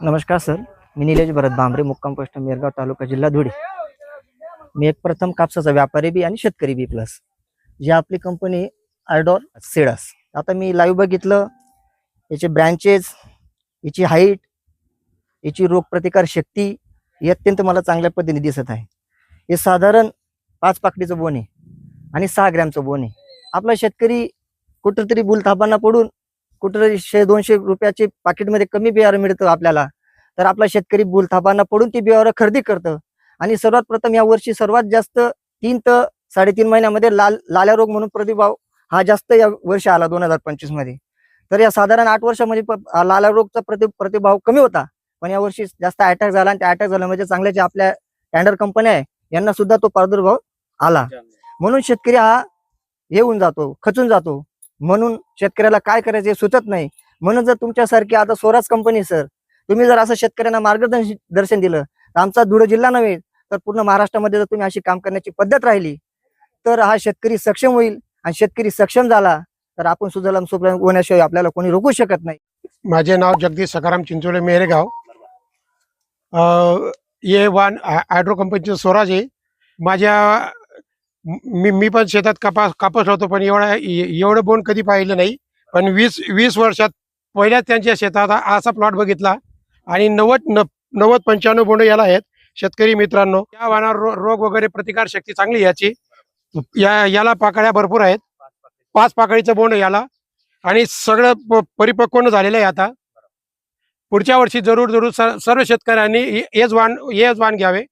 नमस्कार सर. मी निलेश भरत भांबरे मुक्काम पोस्ट मेरगाव तालुका जिल्हा धुळे. मी एक प्रथम कापसाचा व्यापारी बी आणि शेतकरी बी प्लस जी आपली कंपनी आर्डॉर सेडस आता मी लाईव्ह बघितलं. याचे ब्रँचेस याची हाईट याची रोगप्रतिकार शक्ती ही अत्यंत मला चांगल्या पद्धतीने दिसत आहे. हे साधारण पाच पाकडीचं बोन आहे आणि सहा ग्रॅमचं बोन आहे. आपला शेतकरी कुठंतरी बुलथापांना पडून कुठंतरी शे दोनशे रुपयाचे पाकिटमध्ये कमी बियाणं मिळतं आपल्याला. तर आपला शेतकरी बुलथापांना पडून ती बियाणं खरेदी करतं. आणि सर्वात प्रथम या वर्षी सर्वात जास्त तीन तर साडेतीन महिन्यामध्ये लाल लाल्या रोग म्हणून प्रतिभाव हा जास्त या वर्षी आला दोन हजार पंचवीसमध्ये. तर या साधारण आठ वर्षामध्ये लाल्या रोगचा प्रति प्रतिभाव कमी होता. पण या वर्षी जास्त अटॅक झाला आणि त्या अटॅक झाला म्हणजे चांगल्या ज्या आपल्या टँडर कंपन्या आहे यांना सुद्धा तो प्रादुर्भाव आला. म्हणून शेतकरी हा येऊन जातो खचून जातो. म्हणून शेतकऱ्याला काय करायचे सुचत नाही. म्हणून जर तुमच्यासारखी आता स्वराज कंपनी सर तुम्ही जर असं शेतकऱ्यांना मार्गदर्शन दर्शन दिलं तर आमचा धुळे जिल्हा नव्हे तर पूर्ण महाराष्ट्रामध्ये जर तुम्ही अशी काम करण्याची पद्धत राहिली तर हा शेतकरी सक्षम होईल आणि शेतकरी सक्षम झाला तर आपण सुजलाम सुफलाम होण्याशिवाय आपल्याला कोणी रोखू शकत नाही. माझे नाव जगदीश सकाराम चिंचोळे मेरेगाव अ, ये वान हायड्रो कंपनीचं स्वराज आहे. माझ्या मी मी पण शेतात कापास कापूस लावतो पण एवढा एवढं बोंड कधी पाहिलं नाही. पण वीस वीस वर्षात पहिल्याच त्यांच्या शेतात असा प्लॉट बघितला. आणि नव्वद न नव्वद पंच्याण्णव बोंड याला आहेत शेतकरी मित्रांनो. या वाहनावर रो- रोग वगैरे प्रतिकार शक्ती चांगली याची. या याला पाकळ्या भरपूर आहेत. पाच पाकळीचं बोंड याला. आणि सगळं प- परिपक्व झालेलं आहे आता. पुढच्या वर्षी जरूर जरूर सर्व शेतकऱ्यांनी हे- हेच वाण हेच वाण घ्यावे.